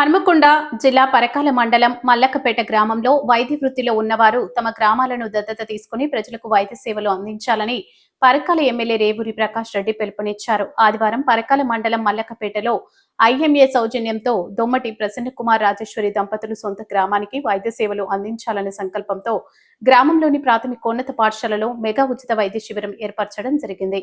హన్మకొండ జిల్లా పరకాల మండలం మల్లకపేట గ్రామంలో వైద్య వృత్తిలో ఉన్నవారు తమ గ్రామాలను దత్తత తీసుకుని ప్రజలకు వైద్య సేవలు అందించాలని పరకాల ఎమ్మెల్యే రేవూరి ప్రకాష్ రెడ్డి పిలుపునిచ్చారు. ఆదివారం పరకాల మండలం మల్లకపేటలో ఐఎంఏ సౌజన్యంతో దొమ్మటి ప్రసన్న కుమార్ రాజేశ్వరి దంపతులు సొంత గ్రామానికి వైద్య సేవలు అందించాలనే సంకల్పంతో గ్రామంలోని ప్రాథమికోన్నత పాఠశాలలో మెగా ఉచిత వైద్య శిబిరం ఏర్పరచడం జరిగింది.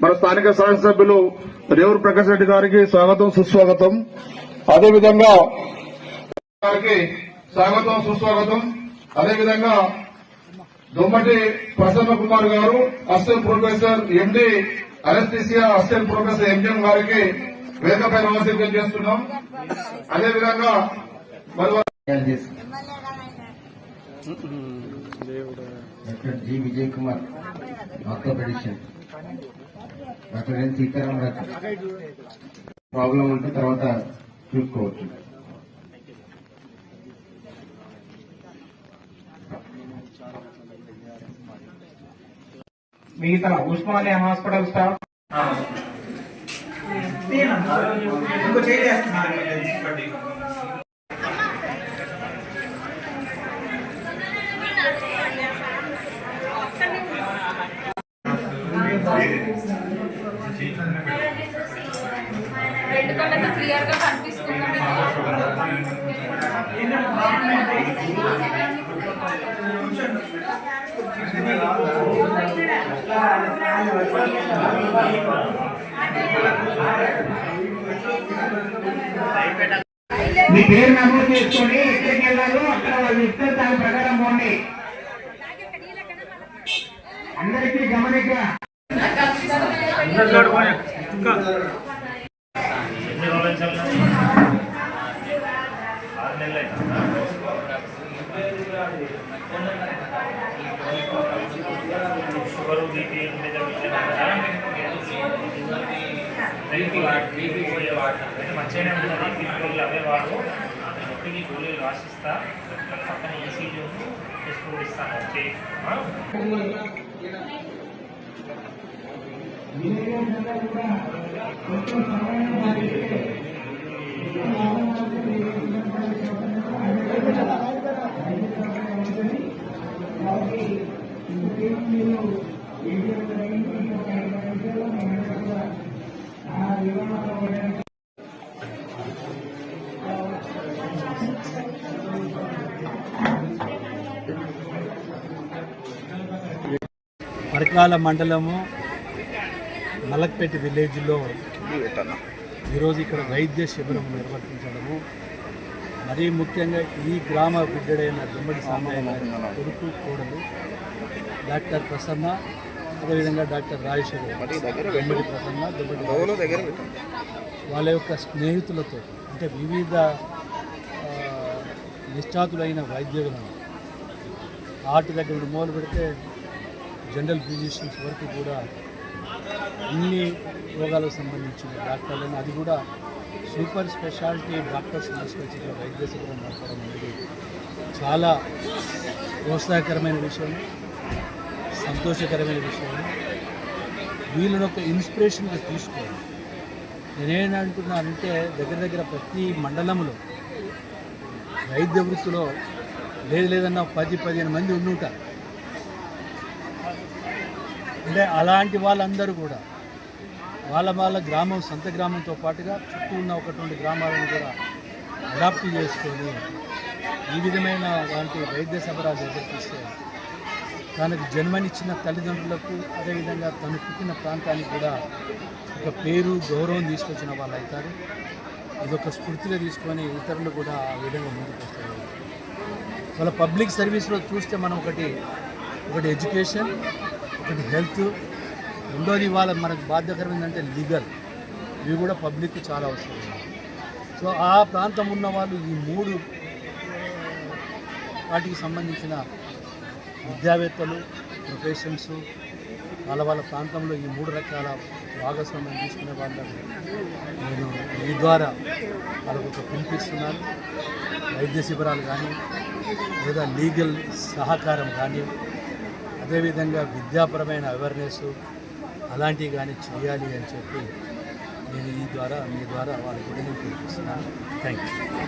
మన స్థానిక శాసనసభ్యులు రేవూరు ప్రకాష్ రెడ్డి గారికి స్వాగతం సుస్వాగతం. అదేవిధంగా గారికి స్వాగతం సుస్వాగతం. అదేవిధంగా దొమ్మటి ప్రసన్న కుమార్ గారు assistant professor MD anaesthesia assistant professor MGM గారికి వేదికపై నమస్కారం చేస్తున్నాం అదేవిధంగా మరి doctor G Vijay Kumar orthopaedician doctor N Sitaram Raju problem ఉంటే తర్వాత చూసుకోవచ్చు. మిగతా ఉస్మానియా హాస్పిటల్ స్టాఫ్? ఇంకో చేయి రెండు కళ్ళతో క్లియర్గా కనిపిస్తుంది మీ పేరు నమోదు చేసుకొని ఎక్కడికి వెళ్ళాలో అక్కడ వాళ్ళు ఇస్తే దాని ప్రకారం పోండి. అందరికీ గమనిక. మంచిగానే ఉంటుంది బీపీ గోళీలు అవే వాడు నొప్పికి గోళీలు రాసిస్తా పక్కన ఈసీజీ టెస్ట్ కూడా ఇస్తాను చేయి ఆ? పరకాల మండలము మలక్పేట విలేజ్లో ఈరోజు ఇక్కడ వైద్య శిబిరం నిర్వర్తించడము. మరీ ముఖ్యంగా ఈ గ్రామ బిడ్డడైన దుమ్మడి సామయ్య గారి కొడుకు కోడలు డాక్టర్ ప్రసన్న అదేవిధంగా డాక్టర్ రాజేశ్వరి దుమ్మడి ప్రసన్న దుమ్మడి వాళ్ళ యొక్క స్నేహితులతో అంటే వివిధ నిష్ఠాతులైన వైద్యులను హార్ట్ దగ్గర మొదలు పెడితే జనరల్ ఫిజిషియన్స్ వరకు కూడా అన్ని రోగాలకు సంబంధించిన డాక్టర్లను అది కూడా సూపర్ స్పెషాలిటీ డాక్టర్స్ తీసుకొచ్చిన వైద్య శిబిరం నడపడం అనేది చాలా ప్రోత్సాహకరమైన విషయం సంతోషకరమైన విషయం. వీళ్ళని ఒక ఇన్స్పిరేషన్గా తీసుకోవాలి నేనేంటున్నానంటే దగ్గర దగ్గర ప్రతి మండలంలో వైద్య వృత్తిలో లేదు లేదన్నా పది పదిహేను మంది ఉండి ఉంటారు అంటే అలాంటి వాళ్ళందరూ కూడా వాళ్ళ వాళ్ళ గ్రామం సొంత గ్రామంతో పాటుగా చుట్టూ ఉన్న ఒకటువంటి గ్రామాలను కూడా అడాప్ట్ చేసుకొని ఈ విధమైన వాటి వైద్య సబరాలు ఎదుర్కొస్తే తనకు జన్మనిచ్చిన తల్లిదండ్రులకు అదేవిధంగా తను పుట్టిన ప్రాంతానికి కూడా ఒక పేరు గౌరవం తీసుకొచ్చిన వాళ్ళు అవుతారు. ఇదొక స్ఫూర్తిగా తీసుకొని ఇతరులు కూడా ఆ విధంగా ముందుకు వస్తారు. వాళ్ళ పబ్లిక్ సర్వీస్లో చూస్తే మనం ఒకటి ఒకటి ఎడ్యుకేషన్ ఒకటి హెల్త్ రెండోది వాళ్ళ మనకు బాధ్యకరం ఏంటంటే లీగల్. ఇవి కూడా పబ్లిక్ చాలా అవసరం. సో ఆ ప్రాంతం ఉన్న వాళ్ళు ఈ మూడు వాటికి సంబంధించిన విద్యావేత్తలు ప్రొఫెషన్స్ వాళ్ళ వాళ్ళ ప్రాంతంలో ఈ మూడు రకాల భాగస్వామ్యం తీసుకునే వాళ్ళని నేను మీ ద్వారా వాళ్ళకు ఒక పిలిపిస్తున్నాను. వైద్య శిబిరాలు కానీ లేదా లీగల్ సహకారం కానీ అదేవిధంగా విద్యాపరమైన అవేర్నెస్ అలాంటివి కానీ చేయాలి అని చెప్పి నేను ఈ ద్వారా మీ ద్వారా వాళ్ళ కూడా నేను పిలిపిస్తున్నాను థ్యాంక్ యూ